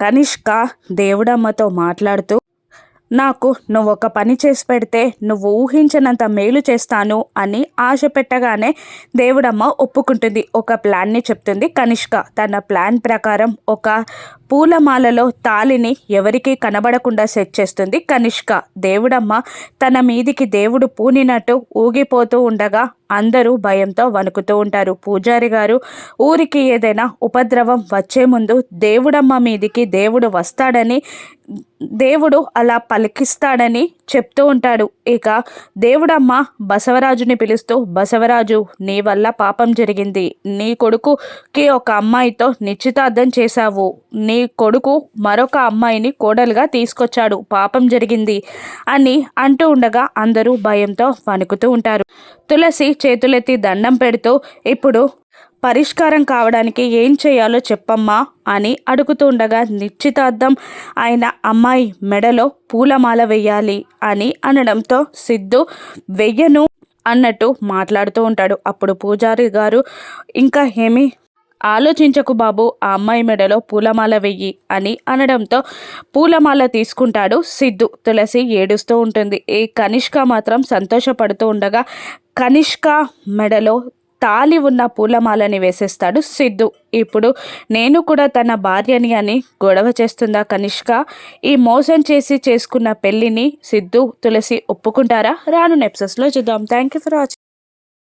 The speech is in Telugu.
కనిష్క దేవుడమ్మతో మాట్లాడుతూ నాకు నువ్వు ఒక పని చేసి పెడితే నువ్వు ఊహించినంత మేలు చేస్తాను అని ఆశ పెట్టగానే దేవుడమ్మ ఒప్పుకుంటుంది. ఒక ప్లాన్ని చెప్తుంది కనిష్క. తన ప్లాన్ ప్రకారం ఒక పూలమాలలో తాలిని ఎవరికీ కనబడకుండా సెట్ చేస్తుంది కనిష్క. దేవుడమ్మ తన మీదికి దేవుడు పూనినట్టు ఊగిపోతూ ఉండగా అందరూ భయంతో వణుకుతూ ఉంటారు. పూజారి గారు ఊరికి ఏదైనా ఉపద్రవం వచ్చే ముందు దేవుడమ్మ మీదికి దేవుడు వస్తాడని దేవుడు అలా పలికిస్తాడని చెప్తూ ఉంటాడు. ఇక దేవుడమ్మ బసవరాజుని పిలుస్తూ బసవరాజు నీ వల్ల పాపం జరిగింది. నీ కొడుకుకి ఒక అమ్మాయితో నిశ్చితార్థం చేశావు. నీ కొడుకు మరొక అమ్మాయిని కోడలుగా తీసుకొచ్చాడు. పాపం జరిగింది అని అంటూ ఉండగా అందరూ భయంతో వణుకుతూ ఉంటారు. తులసి చేతులెత్తి దండం పెడుతూ ఇప్పుడు పరిష్కారం కావడానికి ఏం చేయాలో చెప్పమ్మా అని అడుగుతుండగా నిశ్చితార్థం ఆయన అమ్మాయి మెడలో పూలమాల వెయ్యాలి అని అనడంతో సిద్ధు వెయ్యను అన్నట్టు మాట్లాడుతూ ఉంటాడు. అప్పుడు పూజారి గారు ఇంకా ఏమి ఆలోచించకు బాబు ఆ అమ్మాయి మెడలో పూలమాల వెయ్యి అని అనడంతో పూలమాల తీసుకుంటాడు సిద్ధు. తులసి ఏడుస్తూ ఉంటుంది. ఈ కనిష్క మాత్రం సంతోషపడుతూ ఉండగా కనిష్క మెడలో తాలి ఉన్న పూలమాలని వేసేస్తాడు సిద్ధు. ఇప్పుడు నేను కూడా తన భార్యని అని గొడవ చేస్తుందా కనిష్క? ఈ మోసం చేసి చేసుకున్న పెళ్ళిని సిద్ధు తులసి ఒప్పుకుంటారా? రాను నెప్సెస్లో చూద్దాం. Thank you for watching